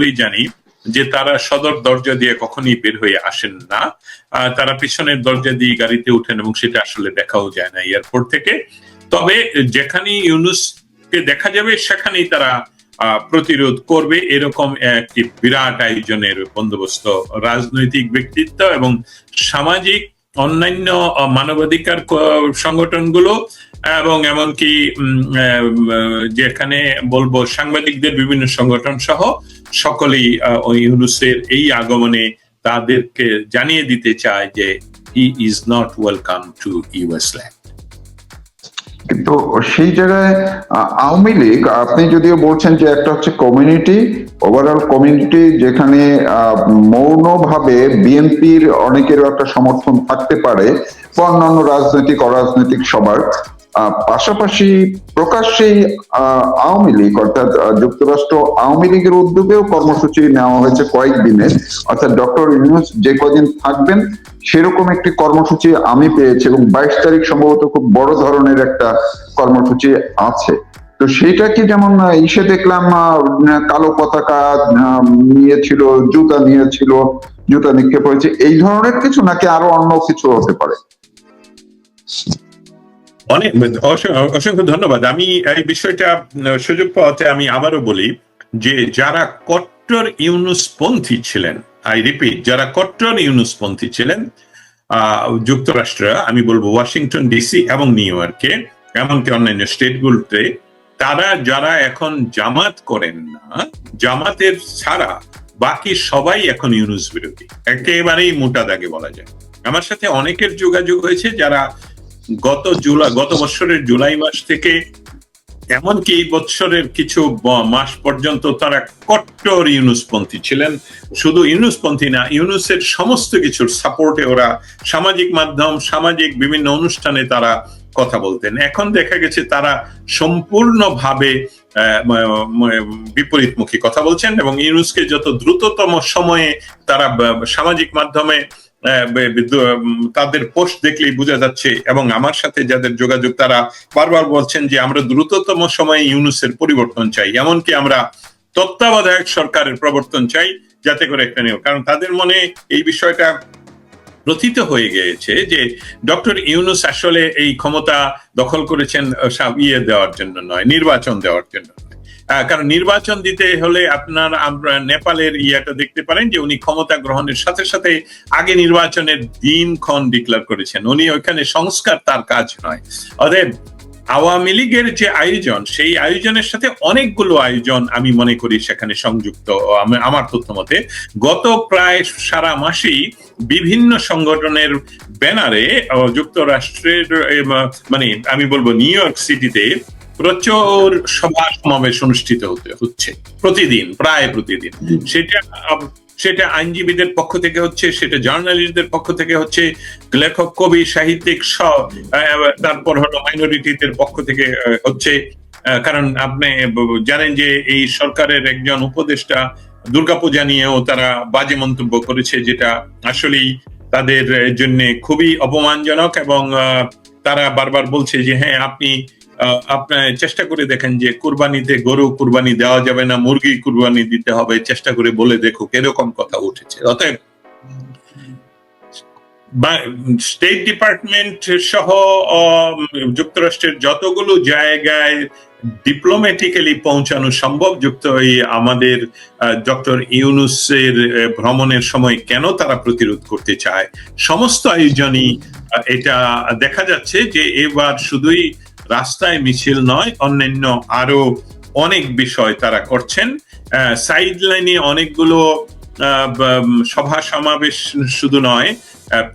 ভালোই জানি যে তারা সদর দরজা দিয়ে কখনই বের হয়ে আসেন না। তারা পিছনের দরজা দিয়ে গাড়িতে উঠেন এবং সেটা আসলে দেখাও যায় না এয়ারপোর্ট থেকে। তবে যেখানে ইউনুসকে দেখা যাবে, সেখানেই তারা প্রতিরোধ করবে। এরকম একটি বিরাট আয়োজনের বন্দোবস্ত। রাজনৈতিক ব্যক্তিত্ব এবং সামাজিক অন্যান্য মানবাধিকার সংগঠনগুলো এবং এমনকি যেখানে বলব সাংবাদিকদের বিভিন্ন সংগঠন সহ সকলেই ওই ইউনুসের এই আগমনে তাদেরকে জানিয়ে দিতে চায় যে he is not welcome to US land কিন্তু সেই জায়গায় আওয়ামী লীগ, আপনি যদিও বলছেন যে একটা হচ্ছে কমিউনিটি ওভারঅল কমিউনিটি যেখানে মৌনভাবে বিএনপির অনেকেরও একটা সমর্থন থাকতে পারে অন্যান্য রাজনৈতিক, অরাজনৈতিক সবার। পাশাপাশি প্রকাশ্যেই আওয়ামী লীগ, অর্থাৎ যুক্তরাষ্ট্র আওয়ামী লীগের উদ্যোগেও কর্মসূচি নেওয়া হয়েছে কয়েকদিনের অর্থাৎ ডক্টর ইউনুস যে কদিন থাকবেন, সেরকম একটি কর্মসূচি আমি পেয়েছি এবং বাইশ তারিখ সম্ভবত খুব বড় ধরনের একটা কর্মসূচি আছে। তো সেটা কি যেমন ইসে দেখলাম কালো পতাকা নিয়েছিল, জুতা নিয়েছিল, জুতা নিক্ষেপ হয়েছে, এই ধরনের কিছু নাকি আরও অন্য কিছু হতে পারে? অনেক অসংখ্য ধন্যবাদ। আমি এই বিষয়টা সুযোগ পাওয়াতে আমি আবারও বলি যে যারা কট্টর ইউনুসপন্থী ছিলেন, আই রিপিট, যারা কট্টর ইউনুসপন্থী ছিলেন যুক্তরাষ্ট্র, আমি বলব ওয়াশিংটন ডিসি এবং নিউ ইয়র্কে, এমনকি অন্যান্য স্টেটগুলোতে, তারা যারা এখন জামাত করেন না, জামাতের ছাড়া বাকি সবাই এখন ইউনুস বিরোধী। একেবারেই মোটা দাগে বলা যায়। আমার সাথে অনেকের যোগাযোগ হয়েছে যারা গত জুলাই, গত বছরের জুলাই মাস থেকে এমনকি এই বছরের কিছু মাস পর্যন্ত তারা কট্টর ইউনুসপন্থী ছিলেন। শুধু ইউনুসপন্থী না, ইউনুসের সমস্ত কিছুর সাপোর্টে ওরা সামাজিক মাধ্যম, সামাজিক বিভিন্ন অনুষ্ঠানে তারা কথা বলতেন। এখন দেখা গেছে তারা সম্পূর্ণভাবে বিপরীতমুখী কথা বলছেন এবং ইউনুসকে যত দ্রুততম সময়ে তারা সামাজিক মাধ্যমে তাদের পোস্ট দেখলেই বোঝা যাচ্ছে এবং আমার সাথে যাদের যোগাযোগ, তারা বারবার বলছেন যে আমরা দ্রুততম সময়ে ইউনুসের পরিবর্তন চাই। এমনকি আমরা তত্ত্বাবধায়ক সরকারের প্রবর্তন চাই যাতে করে নিয়োগ কারণ তাদের মনে এই বিষয়টা প্রথিত হয়ে গিয়েছে যে ডক্টর ইউনুস আসলে এই ক্ষমতা দখল করেছেন ইয়ে দেওয়ার জন্য নয়, নির্বাচন দেওয়ার জন্য কারণ নির্বাচন দিতে হলে আপনার, আমরা নেপালের ইয়েটা দেখতে পারেন যে উনি ক্ষমতা গ্রহণের সাথে সাথে আগে নির্বাচনের দিনক্ষণ ডিক্লেয়ার করেছেন। উনি ওইখানে সংস্কার তার কাজ নয়। অতএব আওয়ামী লীগের যে আয়োজন, সেই আয়োজনের সাথে অনেকগুলো আয়োজন আমি মনে করি সেখানে সংযুক্ত। আমার তথ্য মতে গত প্রায় সারা মাসেই বিভিন্ন সংগঠনের ব্যানারে যুক্তরাষ্ট্রের মানে আমি বলব নিউ ইয়র্ক সিটিতে প্রচুর সভা সমাবেশ অনুষ্ঠিত হতে হচ্ছে। প্রতিদিন প্রায় প্রতিদিন। সেটা সেটা আইনজীবীদের পক্ষ থেকে হচ্ছে সেটা জার্নালিস্টদের পক্ষ থেকে হচ্ছে লেখক কবি সাহিত্যিক সব তারপর হলো মাইনরিটিদের পক্ষ থেকে হচ্ছে কারণ আপনি জানেন যে এই সরকারের একজন উপদেষ্টা দুর্গাপূজা নিয়েও তারা বাজে মন্তব্য করেছে যেটা আসলেই তাদের জন্য খুবই অপমানজনক এবং আহ, তারা বারবার বলছে যে হ্যাঁ আপনি আপনার চেষ্টা করে দেখেন যে কুরবানিতে গরু কুরবানি দেওয়া যাবে না, মুরগি কুরবানি দিতে হবে, চেষ্টা করে বলে দেখুক এরকম কথা উঠেছে। অতএব স্টেট ডিপার্টমেন্ট সহ যুক্তরাষ্ট্রের যতগুলো জায়গায় ডিপ্লোম্যাটিক্যালি পৌঁছানো সম্ভব, যুক্ত আমাদের ডক্টর ইউনুসের ভ্রমণের সময় কেন তারা প্রতিরোধ করতে চায়? সমস্ত আয়োজনই এটা দেখা যাচ্ছে যে এবার শুধুই রাস্তায় মিছিল নয়, অন্যান্য আরও অনেক বিষয় তারা করছেন। সাইড লাইনে অনেকগুলো সভা সমাবেশ শুধু নয়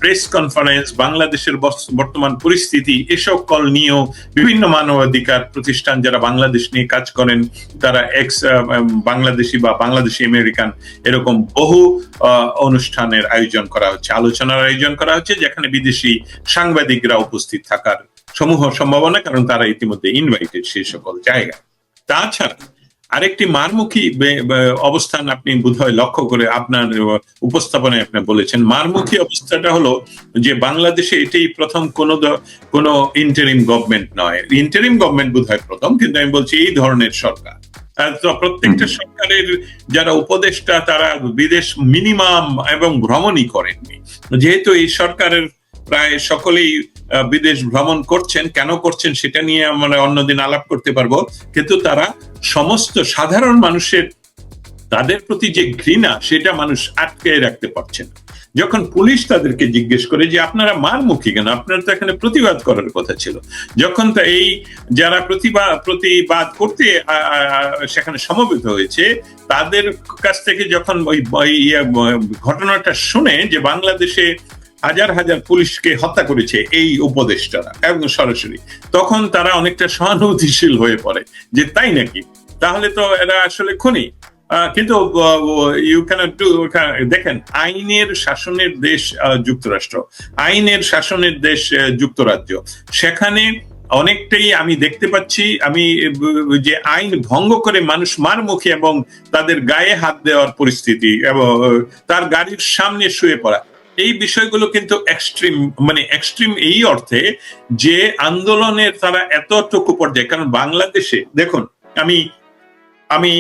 প্রেস কনফারেন্স বাংলাদেশের বর্তমান পরিস্থিতি, এসব কল নিয়েও বিভিন্ন মানবাধিকার প্রতিষ্ঠান যারা বাংলাদেশ নিয়ে কাজ করেন, তারা এক্স বাংলাদেশি বা বাংলাদেশি আমেরিকান এরকম বহু অনুষ্ঠানের আয়োজন করা হচ্ছে, আলোচনার আয়োজন করা হচ্ছে, যেখানে বিদেশি সাংবাদিকরা উপস্থিত থাকার সমূহ সম্ভাবনা কারণ তারা ইতিমধ্যে ইনভাইটেড সেই সকল জায়গা তাছাড়া আরেকটি মারমুখী অবস্থান আপনি বোধহয় লক্ষ্য করে আপনার উপস্থাপনায় আপনি বলেছেন। মারমুখী অবস্থাটা হলো যে বাংলাদেশে এটাই প্রথম কোন কোন ইন্টারিম গভর্নমেন্ট নয়। ইন্টারিম গভর্নমেন্ট বোধহয় প্রথম কিন্তু আমি বলছি এই ধরনের সরকার। প্রত্যেকটা সরকারের যারা উপদেষ্টা তারা বিদেশ মিনিমাম এবং ভ্রমণই করেননি। যেহেতু এই সরকারের প্রায় সকলেই বিদেশ ভ্রমণ করছেন। কেন করছেন সেটা নিয়ে আমরা অন্যদিন আলাপ করতে পারব। কিন্তু তারা সমস্ত সাধারণ মানুষের তাদের প্রতি যে ঘৃণা সেটা মানুষ আটকে রাখতে পারছে না যখন পুলিশ তাদেরকে জিজ্ঞেস করে যে আপনারা মারমুখী কেন? আপনারা তো এখানে প্রতিবাদ করার কথা ছিল। যখন তা এই যারা প্রতিবাদ প্রতিবাদ করতে সেখানে সমবেত হয়েছে তাদের কাছ থেকে যখন ওই ওই, ইয়ে, ঘটনাটা শুনে যে বাংলাদেশে হাজার হাজার পুলিশকে হত্যা করেছে এই উপদেষ্টারা একদম সরাসরি। তখন তারা অনেকটা সহানুভূতিশীল হয়ে পড়ে যে তাই নাকি? তাহলে তো এরা আসলে খুনি। কিন্তু ইউ ডু দেখেন, আইনের শাসনের দেশ যুক্তরাষ্ট্র। আইনের শাসনের দেশ যুক্তরাজ্য। সেখানে অনেকটাই আমি দেখতে পাচ্ছি, আমি যে আইন ভঙ্গ করে মানুষ মারমুখী এবং তাদের গায়ে হাত দেওয়ার পরিস্থিতি এবং, তার গাড়ির সামনে শুয়ে পড়া। এই বিষয়গুলো কিন্তু এক্সট্রিম মানে এক্সট্রিম এই অর্থে যে আন্দোলনের তারা এতটুকু পর্যায়ে কারণ বাংলাদেশে দেখুন আমি আমি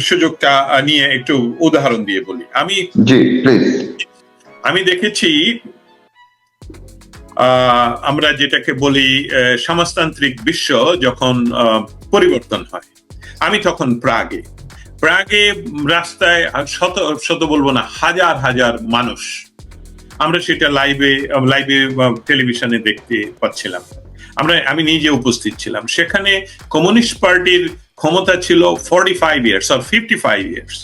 সুযোগটা নিয়ে একটু উদাহরণ দিয়ে বলি। আমি আমি দেখেছি আহ, আমরা যেটাকে বলি আহ, সমাজতান্ত্রিক বিশ্ব যখন আহ, পরিবর্তন হয় আমি তখন প্রাগে প্রাগে রাস্তায় শত শত বলব না হাজার হাজার মানুষ আমরা সেটা লাইভে লাইভে টেলিভিশনে দেখতে পাচ্ছিলাম। আমরা, আমি নিজে উপস্থিত ছিলাম। সেখানে কমিউনিস্ট পার্টির ক্ষমতা ছিল ফর্টি ফাইভ ইয়ার্স আর fifty five years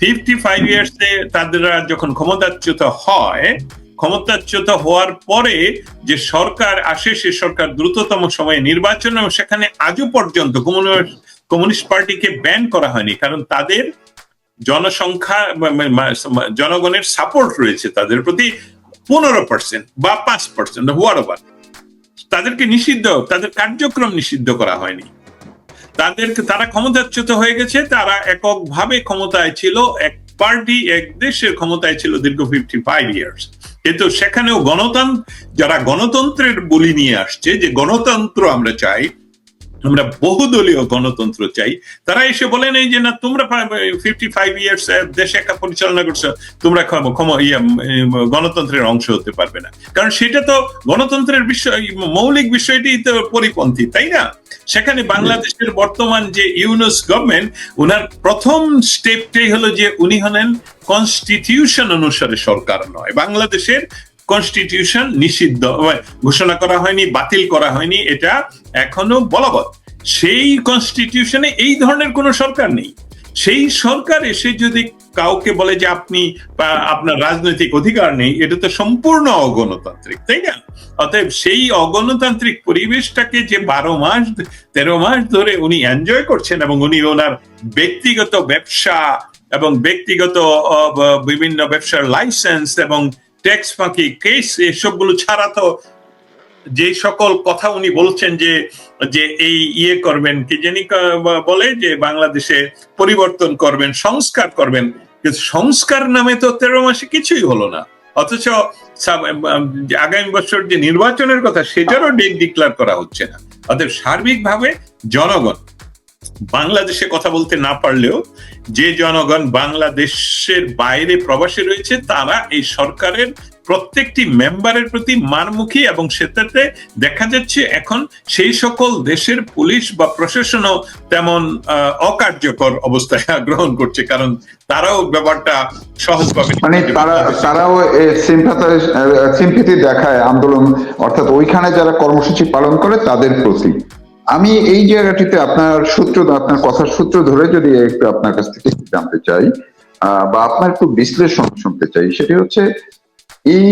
fifty five ইয়ার্সে তাদেরা যখন ক্ষমতাচ্যুত হয়, ক্ষমতাচ্যুত হওয়ার পরে যে সরকার আসে, সে সরকার দ্রুততম সময়ে নির্বাচন, এবং সেখানে আজও পর্যন্ত কমিউনিস্ট কমিউনিস্ট পার্টিকে ব্যান করা হয়নি, কারণ তাদের জনসংখ্যা জনগণের সাপোর্ট রয়েছে তাদের প্রতি পনেরো পার্সেন্ট বা পাঁচ পার্সেন্ট হোয়ার ওভার তাদেরকে নিষিদ্ধ, তাদের কার্যক্রম নিষিদ্ধ করা হয়নি। তাদেরকে, তারা ক্ষমতাচ্যুত হয়ে গেছে, তারা এককভাবে ক্ষমতায় ছিল, এক পার্টি এক দেশের ক্ষমতায় ছিল দীর্ঘ ফিফটি ফাইভ ইয়ার্স কিন্তু সেখানেও গণতন্ত্র যারা গণতন্ত্রের বলি নিয়ে আসছে, যে গণতন্ত্র আমরা চাই আমরা বহুদলীয় গণতন্ত্র চাই। তারা এসে বলে নেই যে না তোমরা ফিফটি ফাইভ ইয়ার্স দেশে একা পরিচালনা করছ তোমরা ইয়ে, গণতন্ত্রের অংশ হতে পারবে না। কারণ সেটা তো গণতন্ত্রের বিষয় মৌলিক বিষয়টি তো পরিপন্থী তাই না? সেখানে বাংলাদেশের বর্তমান যে ইউনুস গভর্নমেন্ট ওনার প্রথম স্টেপটাই হলো যে উনি হলেন কনস্টিটিউশন অনুসারে সরকার নয়। বাংলাদেশের কনস্টিটিউশন নিষিদ্ধ ঘোষণা করা হয়নি, বাতিল করা হয়নি, এটা এখনও বলবৎ। সেই কনস্টিটিউশনে এই ধরনের কোনো সরকার নেই। সেই সরকার এসে যদি কাউকে বলে যে আপনি আপনার রাজনৈতিক অধিকার নেই, এটা তো সম্পূর্ণ অগণতান্ত্রিক, তাই না? অতএব সেই অগণতান্ত্রিক পরিবেশটাকে যে বারো মাস, তেরো মাস ধরে উনি এনজয় করছেন এবং উনি ওনার ব্যক্তিগত ব্যবসা এবং ব্যক্তিগত বিভিন্ন ব্যবসার লাইসেন্স এবং ট্যাক্স ফাঁকি কেস এসবগুলো ছাড়া তো যে সকল কথা উনি বলছেন যে যে এই ইয়ে করবেন, কি জানি বলে যে বাংলাদেশে পরিবর্তন করবেন, সংস্কার করবেন। কিন্তু সংস্কার নামে তো তেরো মাসে কিছুই হলো না। অথচ আগামী বছর যে নির্বাচনের কথা, সেটারও ডেট ডিক্লেয়ার করা হচ্ছে না। অতএব সার্বিকভাবে জনগণ বাংলাদেশে কথা বলতে না পারলেও যে জনগণ বাংলাদেশের বাইরে প্রবাসী রয়েছে তারা এই সরকারের প্রত্যেকটি মেম্বারের প্রতি মারমুখী এবং সেটাতে দেখা যাচ্ছে এখন সেই সকল দেশের পুলিশ বা প্রশাসনও তেমন অকার্যকর অবস্থায় গ্রহণ করছে কারণ তারাও ব্যাপারটা সহজভাবে মানে তারা তারাও সিম্পিতি দেখায় আন্দোলন অর্থাৎ ওইখানে যারা কর্মসূচি পালন করে তাদের প্রতি। আমি এই জায়গাটিতে আপনার সূত্র, আপনার কথার সূত্র ধরে যদি একটু আপনার কাছ থেকে জানতে চাই বা আপনার একটু বিশ্লেষণ শুনতে চাই, সেটি হচ্ছে এই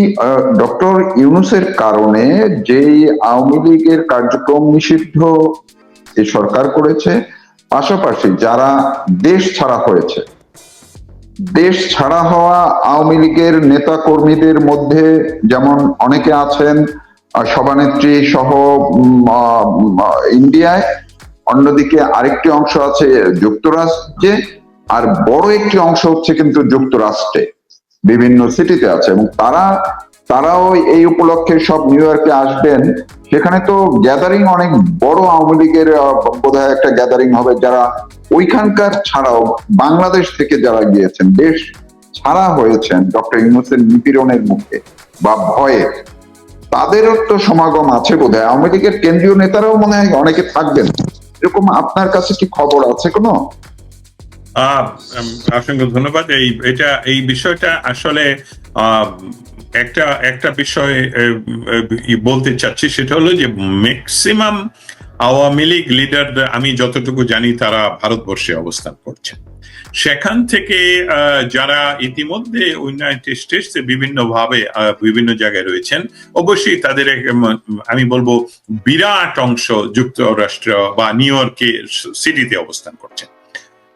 ডক্টর ইউনুসের কারণে যেই আওয়ামী লীগের কার্যক্রম নিষিদ্ধ সরকার করেছে, পাশাপাশি যারা দেশ ছাড়া হয়েছে, দেশ ছাড়া হওয়া আওয়ামী লীগের নেতা কর্মীদের মধ্যে যেমন অনেকে আছেন সভানেত্রী সহ ইন্ডিয়ায়। অন্যদিকে আরেকটি অংশ আছে যুক্তরাষ্ট্রে আর বড় একটি অংশ হচ্ছে কিন্তু যুক্তরাষ্ট্রে। বিভিন্ন সিটিতে আছে এবং তারা তারাও এই উপলক্ষে সব নিউ ইয়র্কে আসবেন। সেখানে তো গ্যাদারিং অনেক বড় আওয়ামী লীগের আহ, বোধহয় একটা গ্যাদারিং হবে যারা ওইখানকার ছাড়াও বাংলাদেশ থেকে যারা গিয়েছেন দেশ ছাড়া হয়েছেন ডক্টর ইউনুসের নিপীড়নের মুখে বা ভয়ে। তাদেরও তো সমাগম আছে বোধ হয় আওয়ামী লীগের কেন্দ্রীয় নেতারাও মনে হয় অনেকে থাকবেন। এরকম আপনার কাছে কি খবর আছে কোনো? আহ, অসংখ্য ধন্যবাদ। এই এটা এই বিষয়টা আসলে আহ, একটা একটা বিষয় আহ, আহ, বলতে চাচ্ছি সেটা হলো যে ম্যাক্সিমাম আওয়ামী লীগ লিডার আমি যতটুকু জানি তারা ভারতবর্ষে অবস্থান করছেন। সেখান থেকে যারা ইতিমধ্যে ইউনাইটেড স্টেটসে বিভিন্ন ভাবে আহ, বিভিন্ন জায়গায় রয়েছেন অবশ্যই তাদের আমি বলব বিরাট অংশ যুক্তরাষ্ট্র বা নিউ ইয়র্কে সিটিতে অবস্থান করছেন।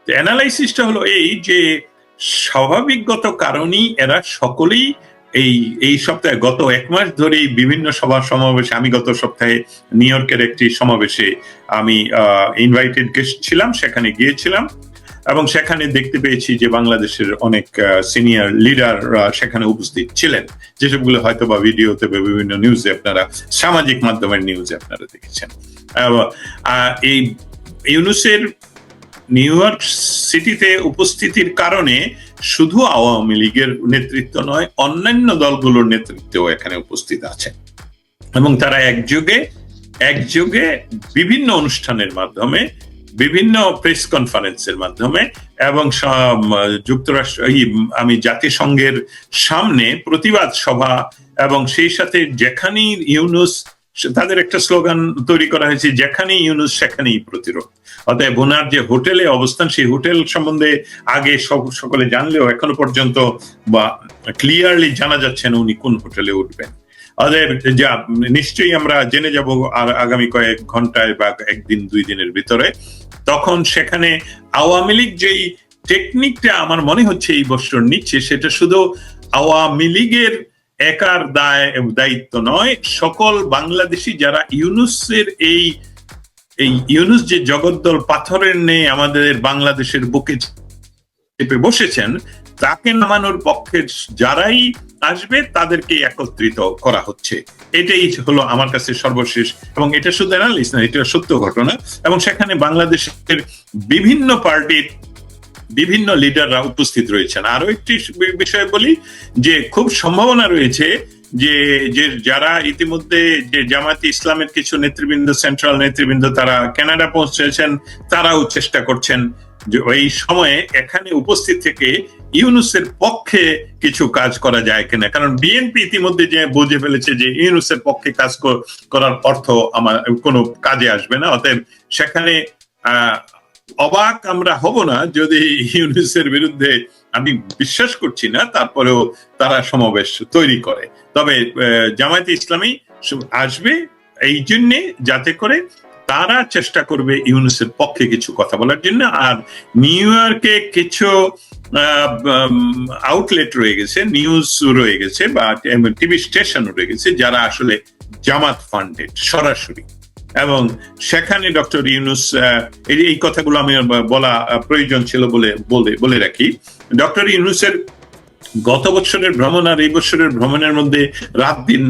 অ্যানালাইসিসটা হলো এই যে স্বাভাবিকগত কারণেই এরা সকলেই এই এই সপ্তাহে গত এক মাস ধরেই বিভিন্ন সভা সমাবেশে, আমি গত সপ্তাহে নিউ ইয়র্কের একটি সমাবেশে আমি ইনভাইটেড গেস্ট ছিলাম, সেখানে গিয়েছিলাম। এবং সেখানে দেখতে পেয়েছি যে বাংলাদেশের অনেক সিনিয়র লিডার সেখানে উপস্থিত ছিলেন। যেসবগুলো হয়তো বা ভিডিওতে বা বিভিন্ন নিউজে আপনারা, সামাজিক মাধ্যমের নিউজে আপনারা দেখেছেন। এই ইউনুসের নিউ ইয়র্ক সিটিতে উপস্থিতির কারণে শুধু আওয়ামী লীগের নেতৃত্ব নয়, অন্যান্য দলগুলোর নেতৃত্বও এখানে উপস্থিত আছে এবং তারা একযোগে একযোগে বিভিন্ন অনুষ্ঠানের মাধ্যমে, বিভিন্ন প্রেস কনফারেন্সের মাধ্যমে এবং যুক্তরাষ্ট্র আমি জাতিসংঘের সামনে প্রতিবাদ সভা এবং সেই সাথে যেখানেই ইউনুস তাদের একটা স্লোগান তৈরি করা হয়েছে, যেখানেই ইউনুস, সেখানেই প্রতিরোধ। অতএব ওনার যে হোটেলে অবস্থান, সেই হোটেল সম্বন্ধে আগে সকলে জানলেও এখনও পর্যন্ত বা ক্লিয়ারলি জানা যাচ্ছে না উনি কোন হোটেলে উঠবেন। অতএব যা, নিশ্চয়ই আমরা জেনে যাব আর আগামী কয়েক ঘন্টায় বা একদিন, দুই দিনের ভিতরে। তখন সেখানে আওয়ামী লীগ যেই টেকনিকটা আমার মনে হচ্ছে এই বছর নিচ্ছে, সেটা শুধু আওয়ামী লীগের একার দায়, দায়িত্ব নয়। সকল বাংলাদেশি যারা ইউনুসের এই এই ইউনুস যে জগদ্দল পাথরের নেই আমাদের বাংলাদেশের বুকে চেপে বসেছেন, তাকে নামানোর পক্ষে যারাই আসবে, তাদেরকে একত্রিত করা হচ্ছে। এটাই হলো আমার কাছে সর্বশেষ। এবং এটা শুধু অ্যানালিস না, এটা সত্য ঘটনা। এবং সেখানে বাংলাদেশের বিভিন্ন পার্টির বিভিন্ন লিডাররা উপস্থিত রয়েছেন। আরও একটি বিষয় বলি যে, খুব সম্ভাবনা রয়েছে যে যে যারা ইতিমধ্যে যে জামাতি ইসলামের কিছু নেতৃবৃন্দ সেন্ট্রাল নেতৃবৃন্দ তারা কানাডা পৌঁছেছেন, তারাও চেষ্টা করছেন যে এই সময়ে এখানে উপস্থিত থেকে ইউনুসের পক্ষে কিছু কাজ করা যায় কিনা। কারণ বিএনপি ইতিমধ্যে যে বুঝে ফেলেছে যে ইউনুসের পক্ষে কাজ করার অর্থ আমার কোনো কাজে আসবে না। অতএব সেখানে অবাক আমরা হব না যদি ইউনুসের বিরুদ্ধে আমি বিশ্বাস করছি না, তারপরেও তারা সমাবেশ তৈরি করে। তবে জামায়াতে ইসলামী আসবে এই জন্যে যাতে করে তারা চেষ্টা করবে ইউনুসের পক্ষে কিছু কথা বলার জন্য। আর নিউ ইয়র্কে কিছু আউটলেট রয়ে গেছে নিউজ রয়ে গেছে বা টিভি স্টেশন রয়ে গেছে, যারা আসলে জামাত ফান্ডেড সরাসরি। এবং সেখানে ডক্টর ইউনুস এই কথাগুলো আমি বলা প্রয়োজন ছিল বলে বলে বলে রাখি। ডক্টর ইউনুসের গত বছরের ভ্রমণ আর এই বছরের ভ্রমণের মধ্যে রাত দিন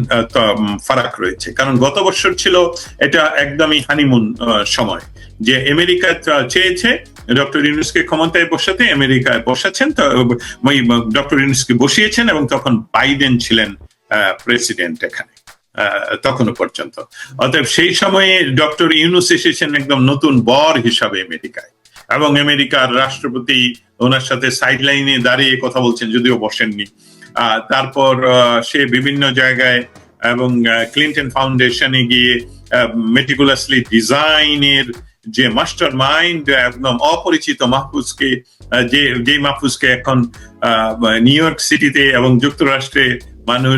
ফারাক রয়েছে। কারণ গত বছর ছিল এটা একদমই হানিমুন সময়। যে আমেরিকা চেয়েছে ডক্টর ইউনুসকে ক্ষমতায় বসাতে, আমেরিকায় বসাচ্ছেন ডক্টর ইউনুসকে বসিয়েছেন এবং তখন বাইডেন ছিলেন প্রেসিডেন্ট এখানে। আহ, তখনও পর্যন্ত। অতএব সেই সময়ে ডক্টর ইউনুস এসেছেন একদম নতুন বর হিসাবে আমেরিকায়। এবং আমেরিকার রাষ্ট্রপতি ওনার সাথে সাইড লাইনে দাঁড়িয়ে কথা বলছেন যদিও বসেননি। তারপর সে বিভিন্ন জায়গায় এবং ক্লিন্টন ফাউন্ডেশনে গিয়ে মেটিকুলাসলি ডিজাইনের যে মাস্টার মাইন্ড একদম অপরিচিত মাহফুজকে যে যে মাহফুজকে এখন নিউ ইয়র্ক সিটিতে এবং যুক্তরাষ্ট্রে মানুষ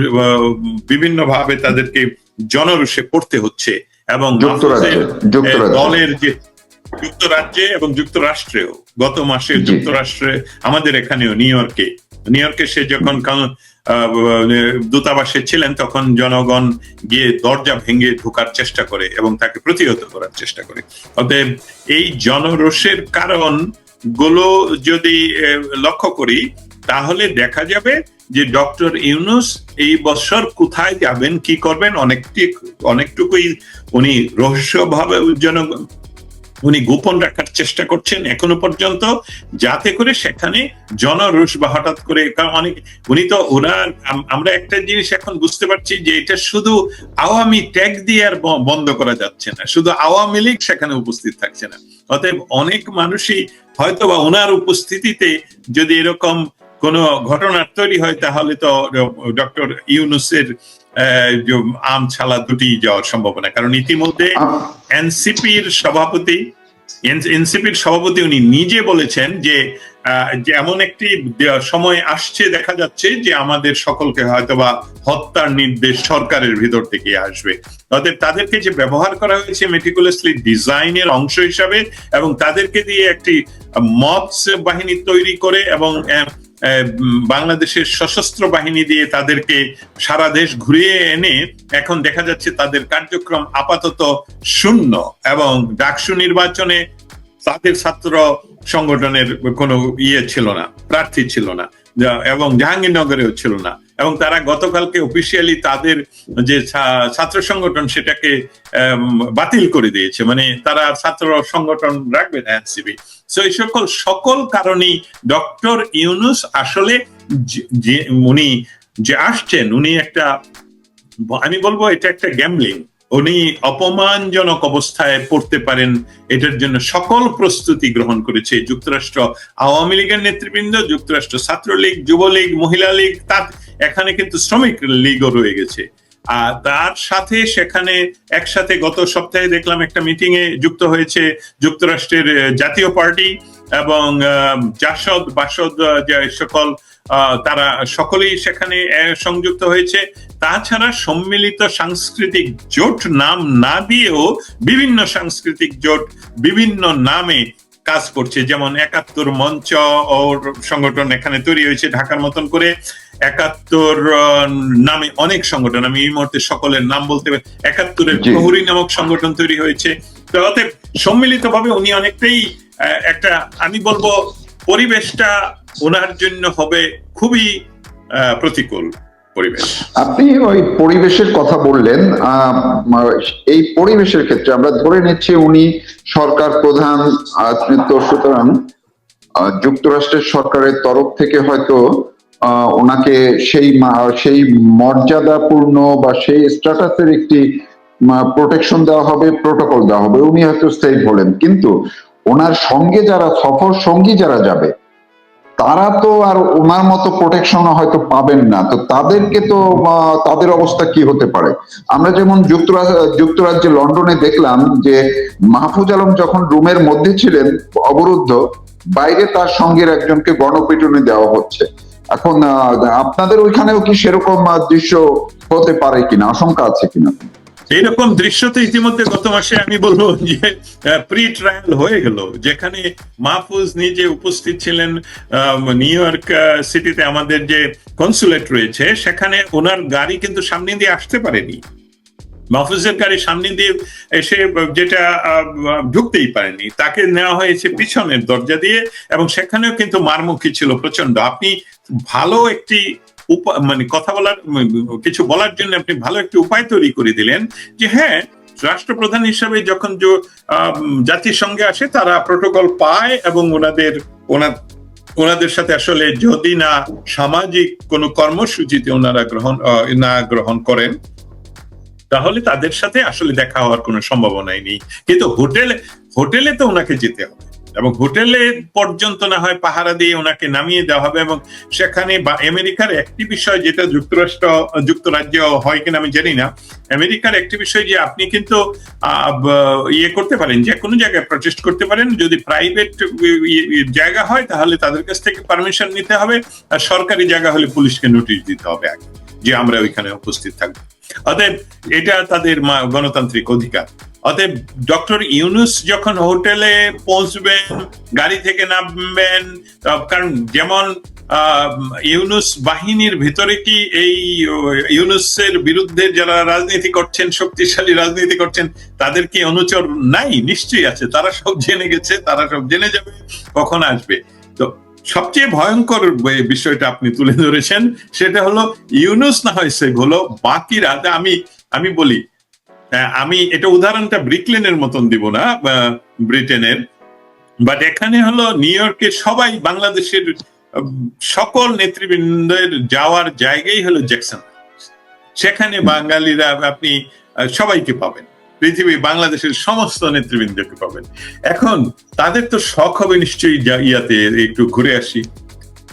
বিভিন্ন ভাবে তাদেরকে জনরুষে পড়তে হচ্ছে এবং দলের যে যুক্তরাজ্যে এবং যুক্তরাষ্ট্রেও গত মাসে যুক্তরাষ্ট্রে আমাদের এখানেও নিউ ইয়র্কে নিউ ইয়র্কে সে যখন দূতাবাসে ছিলেন তখন জনগণ গিয়ে দরজা ভেঙে ঢোকার চেষ্টা করে এবং তাকে প্রতিহত করার চেষ্টা করে। অতএব এই জনরোষের কারণগুলো যদি লক্ষ্য করি তাহলে দেখা যাবে যে ডক্টর ইউনুস এই বছর কোথায় যাবেন, কি করবেন, অনেকটি অনেকটুকুই উনি রহস্যভাবে জন উনি গোপন রাখার চেষ্টা করছেন এখনও পর্যন্ত, যাতে করে সেখানে জনরোষ বা হঠাৎ করে অনেক উনি তো আম- আমরা একটা জিনিস এখন বুঝতে পারছি যে এটা শুধু আওয়ামী ট্যাগ দিয়ে আর বন্ধ করা যাচ্ছে না, শুধু আওয়ামী লীগ সেখানে উপস্থিত থাকছে না। অতএব অনেক মানুষই হয়তো বা ওনার উপস্থিতিতে যদি এরকম কোন ঘটনা তৈরি হয় তাহলে তো ডক্টর ইউনুসের আম ছালা দুটি যাওয়ার সম্ভাবনা। কারণ ইতিমধ্যে এনসিপির সভাপতি এনসিপির সভাপতি উনি নিজে বলেছেন যে যে এমন একটি সময় আসছে দেখা যাচ্ছে যে আমাদের সকলকে হয়তোবা হত্যার নির্দেশ সরকারের ভিতর থেকে আসবে। অতএব তাদেরকে যে ব্যবহার করা হয়েছে মেটিকুলাসলি ডিজাইনের অংশ হিসাবে এবং তাদেরকে দিয়ে একটি মবস বাহিনী তৈরি করে এবং বাংলাদেশের সশস্ত্র বাহিনী দিয়ে তাদেরকে সারা দেশ ঘুরিয়ে এনে এখন দেখা যাচ্ছে তাদের কার্যক্রম আপাতত শূন্য এবং ডাকসু নির্বাচনে তাদের ছাত্র সংগঠনের কোনো ইয়ে ছিল না, প্রার্থী ছিল না। এবং জাহাঙ্গীরনগরেও ছিল না। এবং তারা গতকালকে অফিসিয়ালি তাদের যে ছাত্র সংগঠন সেটাকে বাতিল করে দিয়েছে। মানে তারা ছাত্র সংগঠন রাখবে না এনসিবি তো এই সকল সকল কারণেই ডক্টর ইউনুস আসলে উনি যে আসছেন, উনি একটা, আমি বলব এটা একটা গ্যামলিং উনি অপমানজনক অবস্থায় পড়তে পারেন। এটার জন্য সকল প্রস্তুতি গ্রহণ করেছে যুক্তরাষ্ট্র। আওয়ামী লীগের নেতৃবৃন্দ, যুক্তরাষ্ট্র ছাত্রলীগ, যুবলীগ মহিলা লীগ তার এখানে কিন্তু শ্রমিক লীগও রয়ে গেছে। আর তার সাথে সেখানে একসাথে গত সপ্তাহে দেখলাম একটা মিটিং এ যুক্ত হয়েছে যুক্তরাষ্ট্রের জাতীয় পার্টি এবং জাসদ, বাসদ যে সকল তারা সকলেই সেখানে সংযুক্ত হয়েছে। তাছাড়া সম্মিলিত সাংস্কৃতিক জোট নাম না দিয়েও বিভিন্ন সাংস্কৃতিক জোট বিভিন্ন নামে কাজ করছে। যেমন একাত্তর মঞ্চ ওর সংগঠন এখানে তৈরি হয়েছে ঢাকার মতন করে। একাত্তর নামে অনেক সংগঠন। আমি এই মুহূর্তে সকলের নাম বলতে পারি। একাত্তরের প্রহরী নামক সংগঠন তৈরি হয়েছে। তো অতএব সম্মিলিতভাবে উনি অনেকটাই একটা আমি বলব পরিবেশটা ওনার জন্য হবে খুবই প্রতিকূল পরিবেশ। আপনি ওই পরিবেশের কথা বললেন এই পরিবেশের ক্ষেত্রে আমরা ধরে নিচ্ছি উনি সরকার প্রধান সুতরাং যুক্তরাষ্ট্রের সরকারের তরফ থেকে হয়তো ওনাকে সেই সেই মর্যাদাপূর্ণ বা সেই স্ট্যাটাসের একটি প্রোটেকশন দেওয়া হবে, প্রোটোকল দেওয়া হবে, উনি হয়তো সেফ হলেন। কিন্তু ওনার সঙ্গে যারা, সফর সঙ্গী যারা যাবে তারা তো আর ওনার মতো প্রোটেকশন হয়তো পাবেন না। তো তাদেরকে তো তাদের অবস্থা কি হতে পারে? আমরা যেমন যুক্তরাজ্য যুক্তরাজ্যে লন্ডনে দেখলাম যে মাহফুজ আলম যখন রুমের মধ্যে ছিলেন, অবরুদ্ধ, বাইরে তার সঙ্গের একজনকে গণপিটুনি দেওয়া হচ্ছে। এখন আপনাদের ওইখানেও কি সেরকম দৃশ্য হতে পারে কিনা? আশঙ্কা আছে কিনা? এইরকম দৃশ্য তো ইতিমধ্যে গত মাসে আমি বলব যে প্রি ট্রায়াল হয়ে গেল। যেখানে মাহফুজ নিজে উপস্থিত ছিলেন নিউ ইয়র্ক সিটিতে আমাদের যে কনসুলেট রয়েছে, সেখানে ওনার গাড়ি কিন্তু সামনে দিয়ে আসতে পারেনি। মাহফুজের গাড়ি সামনে দিয়ে এসে যেটা ঢুকতেই পারেনি। তাকে নেওয়া হয়েছে পিছনের দরজা দিয়ে, এবং সেখানেও কিন্তু মারমুখী ছিল প্রচণ্ড আপনি ভালো একটি মানে কথা বলার কিছু বলার জন্য আপনি ভালো একটি উপায় তৈরি করে দিলেন যে হ্যাঁ রাষ্ট্রপ্রধান হিসাবে যখন উম, জাতিসংঘে আসে তারা প্রোটোকল পায় এবং ওনাদের ওনার ওনাদের সাথে আসলে যদি না সামাজিক কোনো কর্মসূচিতে ওনারা গ্রহণ না গ্রহণ করেন তাহলে তাদের সাথে আসলে দেখা হওয়ার কোনো সম্ভাবনাই নেই। কিন্তু হোটেলে হোটেলে তো ওনাকে যেতে হবে। এবং হোটেলে পর্যন্ত না হয় পাহারা দিয়ে ওনাকে নামিয়ে দেওয়া হবে এবং সেখানে বা আমেরিকার একটি বিষয় যেটা যুক্তরাষ্ট্র, যুক্তরাজ্য হয় কিনা আমি জানি না। আমেরিকার একটি বিষয় যে আপনি কিন্তু ইয়ে করতে পারেন, যে কোনো জায়গায় প্রচেস্ট করতে পারেন। যদি প্রাইভেট জায়গা হয় তাহলে তাদের কাছ থেকে পারমিশন নিতে হবে আর সরকারি জায়গা হলে পুলিশকে নোটিশ দিতে হবে আগে, যে আমরা ওইখানে উপস্থিত থাকব। অতএব এটা তাদের গণতান্ত্রিক অধিকার। অতএব ডক্টর ইউনুস যখন হোটেলে পৌঁছবেন, গাড়ি থেকে নামবেন কারণ যেমন ইউনুস বাহিনীর ভিতরে কি এই ইউনুসের বিরুদ্ধে যারা রাজনীতি করছেন, শক্তিশালী রাজনীতি করছেন, তাদের কি অনুচর নাই? নিশ্চয়ই আছে। তারা সব জেনে গেছে, তারা সব জেনে যাবে, কখন আসবে। তো সবচেয়ে ভয়ঙ্কর বিষয়টা আপনি তুলে ধরেছেন, সেটা হলো ইউনুস না হয় সেভ হলো বাকিরা। আমি আমি বলি আমি এটা উদাহরণটা ব্রিকলেনের মতন দিব না ব্রিটেনের। বাট এখানে হলো নিউ ইয়র্কের সবাই বাংলাদেশের সকল নেতৃবৃন্দের যাওয়ার জায়গাই হলো জ্যাকসন। সেখানে বাঙালিরা আপনি সবাইকে পাবেন। পৃথিবী বাংলাদেশের সমস্ত নেতৃবৃন্দকে পাবেন। এখন তাদের তো শখ হবে নিশ্চয়ই ইয়াতে একটু ঘুরে আসি।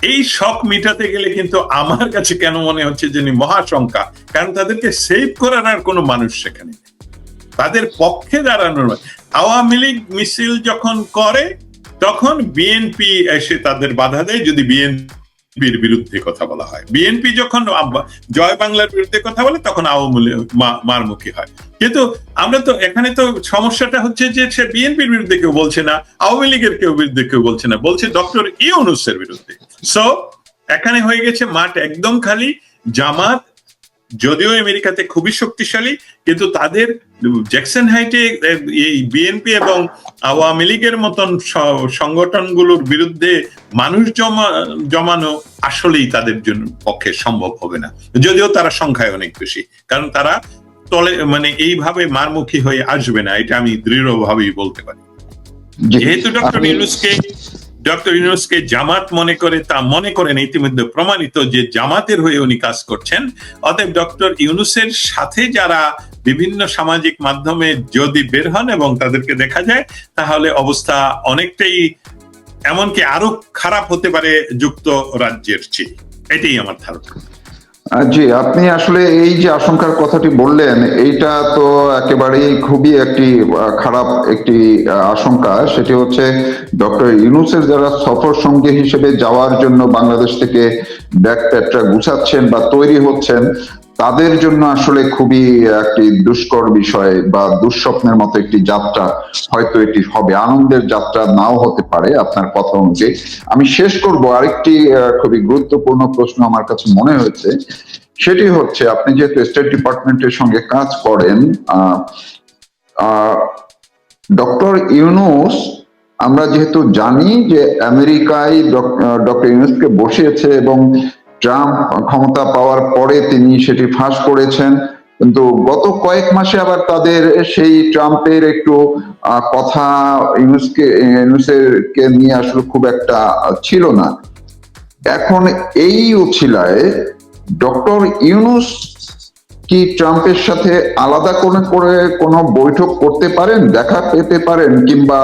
এই শখ মিটাতে গেলে কিন্তু আমার কাছে কেন মনে হচ্ছে যে মহাশঙ্কা? কারণ তাদেরকে সেভ করার আর কোনো মানুষ সেখানে তাদের পক্ষে দাঁড়ানোর আওয়ামী লীগ মিছিল যখন করে, তখন বিএনপি এসে তাদের বাধা দেয়। যদি বিএনপির বিরুদ্ধে কথা বলা হয়। বিএনপি যখন জয় বাংলার বিরুদ্ধে কথা বলে, তখন আওয়ামী মারমুখী হয়। কিন্তু আমরা তো এখানে তো সমস্যাটা হচ্ছে যে সে বিএনপির বিরুদ্ধে কেউ বলছে না, আওয়ামী লীগের কেউ বিরুদ্ধে কেউ বলছে না, বলছে ডক্টর ইউনুসের বিরুদ্ধে। সো এখানে হয়ে গেছে মাঠ একদম খালি, জামাত যদিও আমেরিকাতে খুবই শক্তিশালী কিন্তু তাদের জ্যাকসন হাইটে এই বিএনপি এবং আওয়ামী লীগের মতন সংগঠনগুলোর বিরুদ্ধে মানুষ জমা জমানো আসলেই তাদের জন্য পক্ষে সম্ভব হবে না। যদিও তারা সংখ্যায় অনেক বেশি কারণ তারা তলে মানে এইভাবে মারমুখী হয়ে আসবে না এটা আমি দৃঢ়ভাবেই বলতে পারি। যেহেতু ডক্টর ইউনুসকে ডক্টর ইউনুসকে জামাত মনে করে তা মনে করেন, ইতিমধ্যে প্রমাণিত যে জামাতের হয়ে উনি কাজ করছেন। অতএব ডক্টর ইউনুসের সাথে যারা বিভিন্ন সামাজিক মাধ্যমে যদি বের হন এবং তাদেরকে দেখা যায়, তাহলে অবস্থা অনেকটাই এমনকি আরও খারাপ হতে পারে যুক্ত রাজ্যের চেয়ে। এটাই আমার ধারণা। জি, আপনি আসলে এই যে আশঙ্কার কথাটি বললেন, এইটা তো একেবারেই খুবই একটি খারাপ একটি আশঙ্কা। সেটি হচ্ছে ডক্টর ইউনুসের যারা সফর সঙ্গী হিসেবে যাওয়ার জন্য বাংলাদেশ থেকে ব্যাগ প্যাটরা গুছাচ্ছেন বা তৈরি হচ্ছেন তাদের জন্য আসলে খুবই একটি দুষ্কর বিষয় বা দুঃস্বপ্নের মতো একটি যাত্রা হয়তো এটি হবে। আনন্দের যাত্রা নাও হতে পারে আপনার কথা অনুযায়ী। আমি শেষ করব। আরেকটি খুবই গুরুত্বপূর্ণ প্রশ্ন আমার কাছে মনে হয়েছে। সেটি হচ্ছে, আপনি যেহেতু স্টেট ডিপার্টমেন্টের সঙ্গে কাজ করেন ডক্টর ইউনুস, আমরা যেহেতু জানি যে আমেরিকায় ডক্টর ইউনুসকে বসিয়েছে এবং ট্রাম্প ক্ষমতা পাওয়ার পরে তিনি সেটি ফাঁস করেছেন। কিন্তু গত কয়েক মাসে আবার তাদের সেই ট্রাম্পের একটু কথা ইউনুসকে নিয়ে আসলে খুব একটা ছিল না। এখন এই উছিলায় ডক্টর ইউনুস কি ট্রাম্পের সাথে আলাদা করে করে কোনো বৈঠক করতে পারেন, দেখা পেতে পারেন কিংবা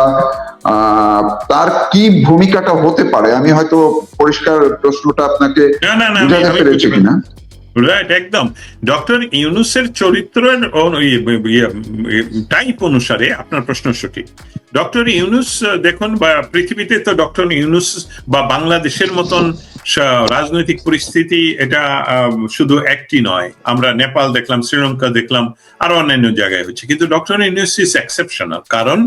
তার কি ভূমিকাটা হতে পারে? আমি হয়তো পরিষ্কার প্রশ্নটা আপনাকে বুঝাতে পেরেছি কিনা? রাইট একদম। ডক্টর ইউনুসের চরিত্রের টাইপ অনুসারে আপনার প্রশ্ন সঠিক। ডক্টর ইউনুস দেখুন, বা পৃথিবীতে তো ডক্টর ইউনুস বা বাংলাদেশের মতন রাজনৈতিক পরিস্থিতি এটা শুধু একটি নয়। আমরা নেপাল দেখলাম, শ্রীলঙ্কা দেখলাম, আরও অন্যান্য জায়গায় হচ্ছে। কিন্তু ডক্টর ইউনুস ইজ এক্সেপশনাল কারণ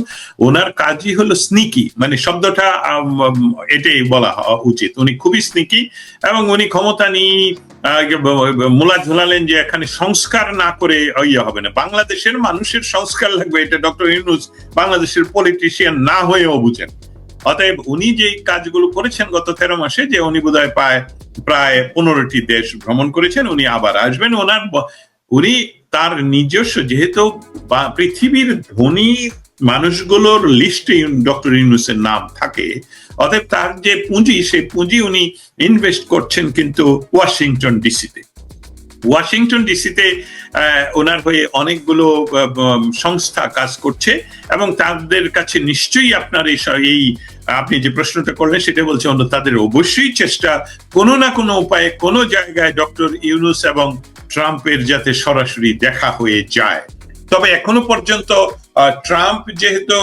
ওনার কাজই হলো স্নিকি মানে শব্দটা এটাই বলা উচিত। উনি খুবই স্নিকি এবং উনি ক্ষমতা নিয়ে মূলা ঝোলালেন যে এখানে সংস্কার না করে ইয়ে হবে না। বাংলাদেশের মানুষের সংস্কার লাগবে, এটা ডক্টর ইউনুস বাংলাদেশের পলিটিশিয়ান না হয়েও বুঝেন। অতএব উনি যে কাজগুলো করেছেন গত তেরো মাসে, যে উনি বোধহয় প্রায় প্রায় পনেরোটি দেশ ভ্রমণ করেছেন, উনি আবার আসবেন। ওনার উনি তার নিজস্ব যেহেতু পৃথিবীর ধনী মানুষগুলোর লিস্টে ডক্টর ইউনুসের নাম থাকে, অতএব তার যে পুঁজি, সেই পুঁজি উনি ইনভেস্ট করছেন কিন্তু ওয়াশিংটন ডিসিতে ওয়াশিংটন ডিসিতে ওনার হয়ে অনেকগুলো সংস্থা কাজ করছে এবং তাদের কাছে নিশ্চয়ই আপনার এই এই, আপনি যে প্রশ্নটা করলেন সেটা বলছে অন্য, তাদের অবশ্যই চেষ্টা কোনো না কোনো উপায়ে কোনো জায়গায় ডক্টর ইউনুস এবং ট্রাম্পের যাতে সরাসরি দেখা হয়ে যায়। তবে এখনও পর্যন্ত ট্রাম্প যেহেতু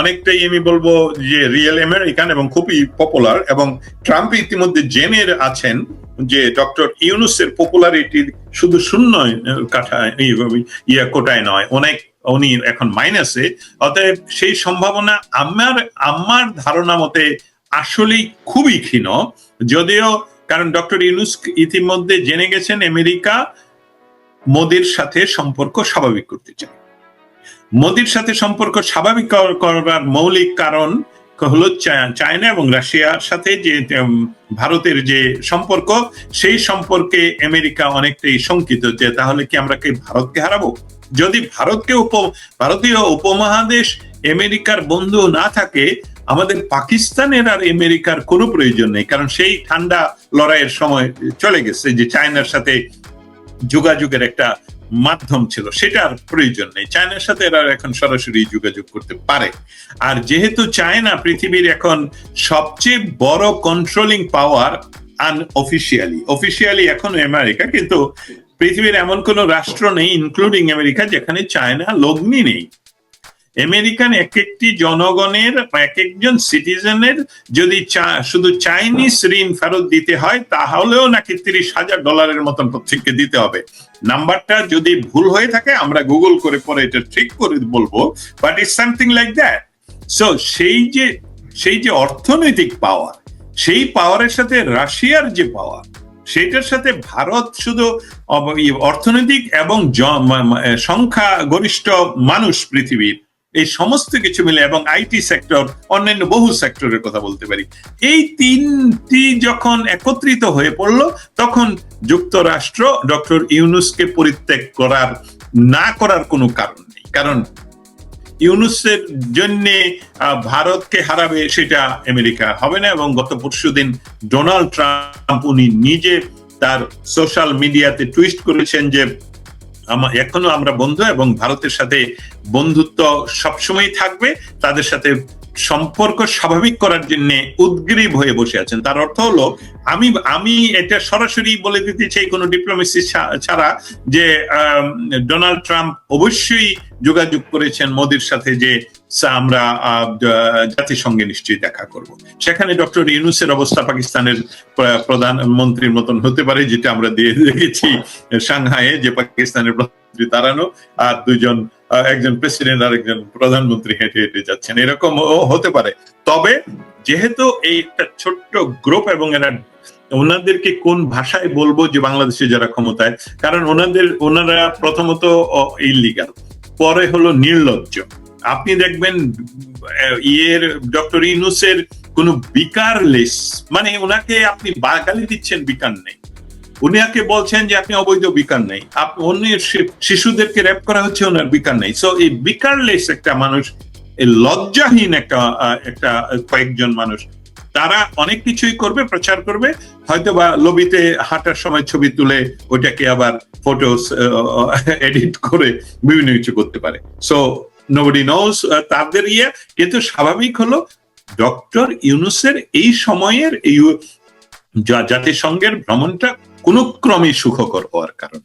অনেকটাই আমি বলব যে রিয়েল আমেরিকান এবং খুবই পপুলার এবং ট্রাম্প ইতিমধ্যে জেনে আছেন যে ডক্টর ইউনুসের পপুলারিটি শুধু শূন্য কাঠায় কোটায় নয়, অনেক উনি এখন মাইনাসে অতএব সেই সম্ভাবনা আমার আমার ধারণা মতে আসলেই খুবই ক্ষীণ। যদিও কারণ ডক্টর ইউনুস ইতিমধ্যে জেনে গেছেন আমেরিকা মোদির সাথে সম্পর্ক স্বাভাবিক করতে চায়। মোদির সাথে সম্পর্ক স্বাভাবিক কর- করবার মৌলিক কারণ হলো চায়না এবং রাশিয়ার সাথে যে ভারতের যে সম্পর্ক, সেই সম্পর্কে আমেরিকা অনেকটাই শঙ্কিত যে, তাহলে কি আমরা কি ভারতকে হারাবো? যদি ভারতকে উপ, ভারতীয় উপমহাদেশ আমেরিকার বন্ধু না থাকে, আমাদের পাকিস্তানের আর আমেরিকার কোনো প্রয়োজন নেই, কারণ সেই ঠান্ডা লড়াইয়ের সময় চলে গেছে যে, চায়নার সাথে যোগাযোগের একটা মাধ্যম ছিল সেটার প্রয়োজন নেই। চায়নার সাথে এরা এখন সরাসরি যোগাযোগ করতে পারে। আর যেহেতু চায়না পৃথিবীর এখন সবচেয়ে বড় কন্ট্রোলিং পাওয়ার আনঅফিসিয়ালি অফিসিয়ালি এখন আমেরিকা, কিন্তু পৃথিবীর এমন কোন রাষ্ট্র নেই ইনক্লুডিং আমেরিকা, যেখানে চায়না লগ্নি নেই। আমেরিকান এক একটি জনগণের এক একজন সিটিজেনের যদি শুধু চাইনিজ ঋণ ফেরত দিতে হয়, তাহলেও নাকি তিরিশ হাজার ডলারের মতন প্রত্যেককে দিতে হবে। নাম্বারটা যদি ভুল হয়ে থাকে, আমরা গুগল করে পরে এটা ঠিক করে বলব but it's something like that so সেই যে সেই যে অর্থনৈতিক পাওয়ার সেই পাওয়ারের সাথে রাশিয়ার যে পাওয়ার সেটার সাথে ভারত শুধু অর্থনৈতিক এবং সংখ্যা গরিষ্ঠ মানুষ পৃথিবীর এই সমস্ত কিছু মিলে এবং আইটি সেক্টর, অন্যান্য বহু সেক্টরের কথা বলতে পারি। এই তিনটি যখন একত্রিত হয়ে পড়ল, তখন যুক্তরাষ্ট্র ডক্টর ইউনুসকে পরিত্যাগ করার, না করার কোনো কারণ নেই। কারণ ইউনুসের জন্য ভারতকে হারাবে সেটা আমেরিকা হবে না এবং গত পরশুদিন ডোনাল্ড ট্রাম্প উনি নিজে তার সোশ্যাল মিডিয়াতে টুইস্ট করেছেন যে এখনও আমরা বন্ধু এবং ভারতের সাথে বন্ধুত্ব সবসময় থাকবে। তাদের সাথে সম্পর্ক স্বাভাবিক করার জন্য উদ্গ্রীব হয়ে বসে আছেন। তার অর্থ হলো, আমি আমি এটা সরাসরি বলে দিতে চাই কোনো ডিপ্লোমেসি ছাড়া যে ডোনাল্ড ট্রাম্প অবশ্যই যোগাযোগ করেছেন মোদির সাথে যে আমরা জাতিসংঘে নিশ্চয়ই দেখা করব। সেখানে ডক্টর ইউনুসের অবস্থা পাকিস্তানের প্রধানমন্ত্রীর মতন হতে পারে, যেটা আমরা দিয়ে দেখেছি সাংহাইয়ে, যে পাকিস্তানের প্রধানমন্ত্রী দাঁড়ানো, আর দুজন একজন প্রেসিডেন্ট আর একজন প্রধানমন্ত্রী হেঁটে হেঁটে যাচ্ছেন। এরকম হতে পারে। তবে যেহেতু এই একটা ছোট্ট গ্রুপ এবং এরা, ওনাদেরকে কোন ভাষায় বলব যে বাংলাদেশে যারা ক্ষমতায়, কারণ ওনাদের, ওনারা প্রথমত ইলিগাল পরে হলো নির্লজ্জ। আপনি দেখবেন ইয়ের ডক্টর ইনুসের কোন বিকারলেস মানে ওনাকে আপনি বাগালি দিচ্ছেন, বিকার নেই। উনিকে বলছেন যে আপনি অবৈধ বিকার নেই। অন্যের শিশুদেরকে র্যাপ করা হচ্ছে ওনার বিকার নেই। সো এই বিকারলেস একটা মানুষ লজ্জাহীন একটা একটা কয়েকজন মানুষ, তারা অনেক কিছুই করবে, প্রচার করবে হয়তো বা লবিতে হাঁটার সময় ছবি তুলে ওইটাকে আবার ফটো এডিট করে বিভিন্ন কিছু করতে পারে। সো নোবডি নোস তাদের ইয়ে। কিন্তু স্বাভাবিক হলো, ডক্টর ইউনুসের এই সময়ের এই জাতিসংঘের ভ্রমণটা কোনো ক্রমে সুখকর হওয়ার কারণ।